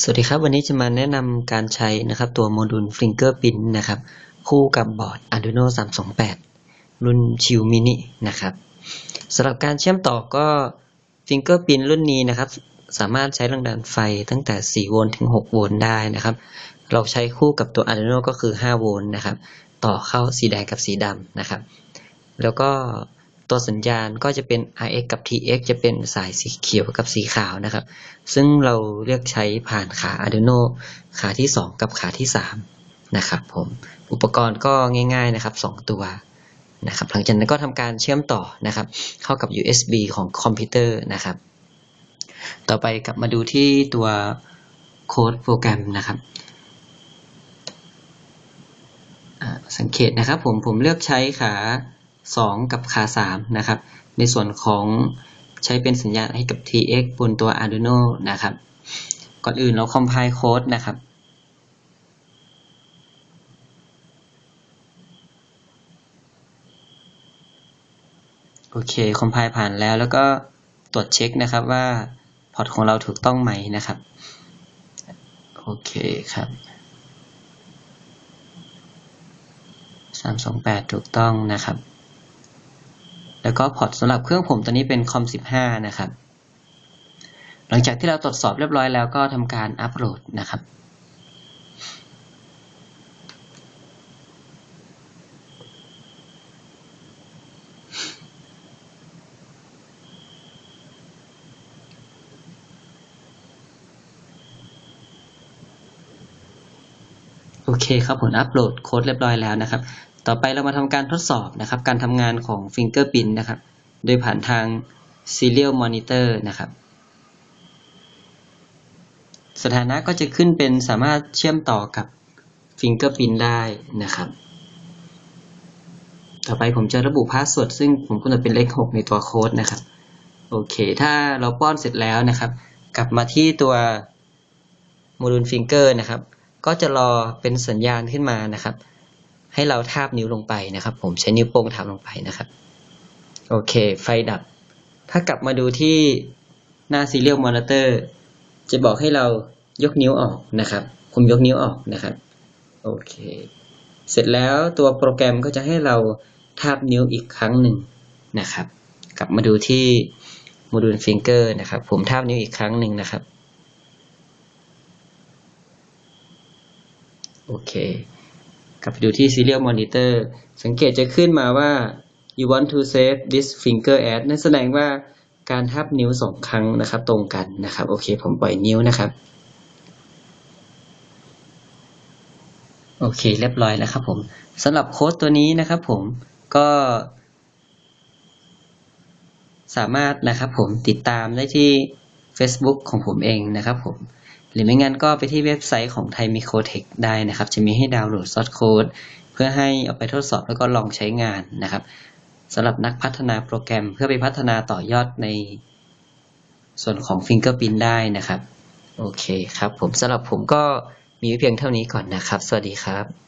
สวัสดีครับ วันนี้จะมาแนะนำการใช้นะครับตัวโมดูล Fingerprint นะครับ คู่กับบอร์ด Arduino 328 รุ่นชิวมินินะครับสำหรับการเชื่อมต่อก็ Fingerprint รุ่นนี้นะครับ สามารถใช้แรงดันไฟตั้งแต่ 4 โวลต์ถึง 6 โวลต์ได้นะครับ เราใช้คู่กับตัว Arduino ก็คือ 5 โวลต์นะครับ ต่อเข้าสีแดงกับสีดำนะครับ แล้วก็ ตัวสัญญาณก็จะเป็น RX กับ TX จะเป็นสายสีเขียวกับสีขาวนะครับ ซึ่งเราเลือกใช้ผ่านขา Arduino ขาที่ 2 กับขาที่ 3 นะครับผมอุปกรณ์ก็ง่ายๆนะครับ 2 ตัวนะครับหลังจากนั้นก็ทำการเชื่อมต่อนะครับ เข้ากับ USB ของคอมพิวเตอร์นะครับ ต่อไปกลับมาดูที่ตัวโค้ดโปรแกรมนะครับสังเกตนะครับผมผมเลือกใช้ขา 2 กับขา3นะครับ ในส่วนของใช้เป็นสัญญาณให้กับ TX บนตัว Arduino นะครับ ก่อนอื่นเรา compile code นะครับโอเค compile ผ่านแล้วแล้วก็ตรวจเช็คนะครับว่าพอร์ตของเราถูกต้องไหมนะครับโอเคครับ328 ถูกต้องนะครับ แล้วก็พอร์ตสำหรับเครื่องผมตัวนี้เป็นคอม15 นะครับ หลังจากที่เราตรวจสอบเรียบร้อยแล้วก็ทำการอัปโหลดนะครับโอเคครับผมอัปโหลดโค้ดเรียบร้อยแล้วนะครับ ต่อไปเรามาทำการทดสอบนะครับ การทำงานของ Fingerprint นะครับ โดยผ่านทาง Serial Monitor นะครับ สถานะก็จะขึ้นเป็นสามารถเชื่อมต่อกับ Fingerprint ได้นะครับ ต่อไปผมจะระบุพาสเวิร์ดซึ่งผมกำหนดเป็นเลข 6 ในตัวโค้ดนะครับ โอเค ถ้าเราป้อนเสร็จแล้วนะครับ กลับมาที่ตัวโมดูลฟิงเกอร์นะครับ ก็จะรอเป็นสัญญาณขึ้นมานะครับ ให้เราทาบนิ้วลงไปนะครับ ผมใช้นิ้วโป้งทาบลงไปนะครับ โอเค ไฟดับ ถ้ากลับมาดูที่หน้า Serial Monitor จะบอกให้เรายกนิ้วออกนะครับ ผมยกนิ้วออกนะครับ โอเค เสร็จแล้วตัวโปรแกรมก็จะให้เราทาบนิ้วอีกครั้งหนึ่งนะครับ กลับมาดูที่โมดูลฟิงเกอร์นะครับ ผมทาบนิ้วอีกครั้งหนึ่งนะครับ โอเค ลับไปดูที่ Serial Monitor สังเกตจะขึ้นมาว่า you want to save this finger at นั่นแสดงว่าการทับนิ้วสองครั้งนะครับ ตรงกันนะครับ โอเค ผมปล่อยนิ้วนะครับ โอเค เรียบร้อยแล้วครับผมสำหรับโค้ดตัวนี้นะครับผมก็ สามารถนะครับผมติดตามได้ที่ Facebook ของผมเองนะครับผม หรือไม่งั้นก็ไปที่เว็บไซต์ของไทยมิโครเทคได้นะครับ จะมีให้ดาวน์โหลดซอสโค้ดเพื่อให้เอาไปทดสอบแล้วก็ลองใช้งานนะครับสำหรับนักพัฒนาโปรแกรมเพื่อไปพัฒนาต่อยอดในส่วนของ Fingerprint ได้นะครับ โอเคครับผมสำหรับผมก็มีเพียงเท่านี้ก่อนนะครับ สวัสดีครับ